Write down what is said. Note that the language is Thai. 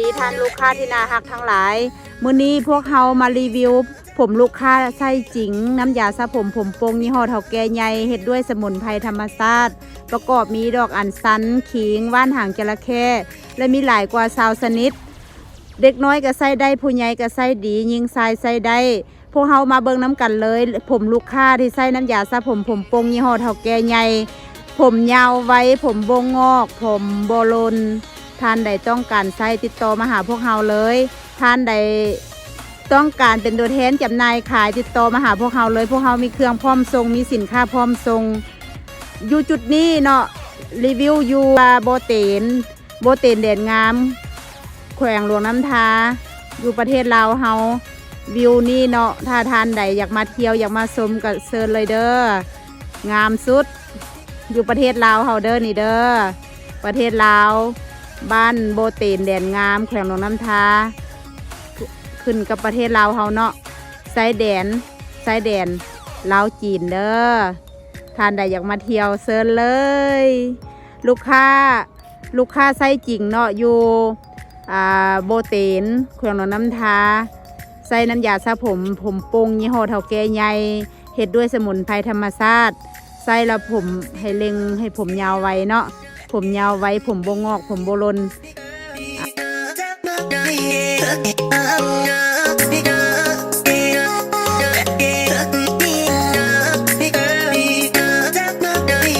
ดีท่านลูกค้าที่น่าฮักทั้งหลาย มื้อนี้พวกเรามารีวิว ผมลูกค้าไส้จิง น้ำยาสระผมผมโปงยี่ห้อเถาแก่ใหญ่เฮ็ดด้วยสมุนไพรธรรมชาติประกอบมีดอกอัญชันขิงว่านหางจระเข้และมีหลายกว่าซาวสนิด เด็กน้อยก็ใส่ได้ผู้ใหญ่ก็ใส่ดี ยิงทรายใส่ได้พวกเฮามาเบิ่งน้ำกันเลย ผมลูกค้าที่ใส่น้ำยาสระผมผมโปงยี่ห้อเถาแก่ใหญ่ผมยาวไว้ผมบงงอก ผมโบลน ท่านใดต้องการใส่ติดต่อมาหาพวกเราเลย ท่านใดต้องการเป็นตัวแทนจำหน่ายขายติดต่อมาหาพวกเราเลย พวกเรามีเครื่องพร้อมทรงมีสินค้าพร้อมทรงอยู่จุดนี้เนาะรีวิวอยู่โบเตนโบเตนเด่นงาม แขวงหลวงน้ำทา อยู่ประเทศลาวเฮาวิวนี่เนาะถ้าทานใดอยากมาเที่ยวอยากมาชมกับเซิร์นเลยเด้องามสุด อยู่ประเทศลาวเฮาเด้อนี่เด้อประเทศลาว บ้านโบเตนแดนงามแขวงหลวงน้ำทาขึ้นกับประเทศลาวเฮาเนาะไซแดนไซแดนลาวจีนเด้อท่านใดอยากมาเที่ยวเซิร์นเลย ลูกค้าลูกค้าไส้จริงเนาะอยู่อ่าโบเตนแขวงหลวงน้ำทาใส่น้ำยาสระผมผมปงยี่ห้อเท่าแก่ใหญ่เฮ็ดด้วยสมุนไพรธรรมชาติใส่แล้วผมให้เล็งให้ผมยาวไว้เนาะ ผมยาวไว้ผมโบงงอก ผมโบลน Yeah.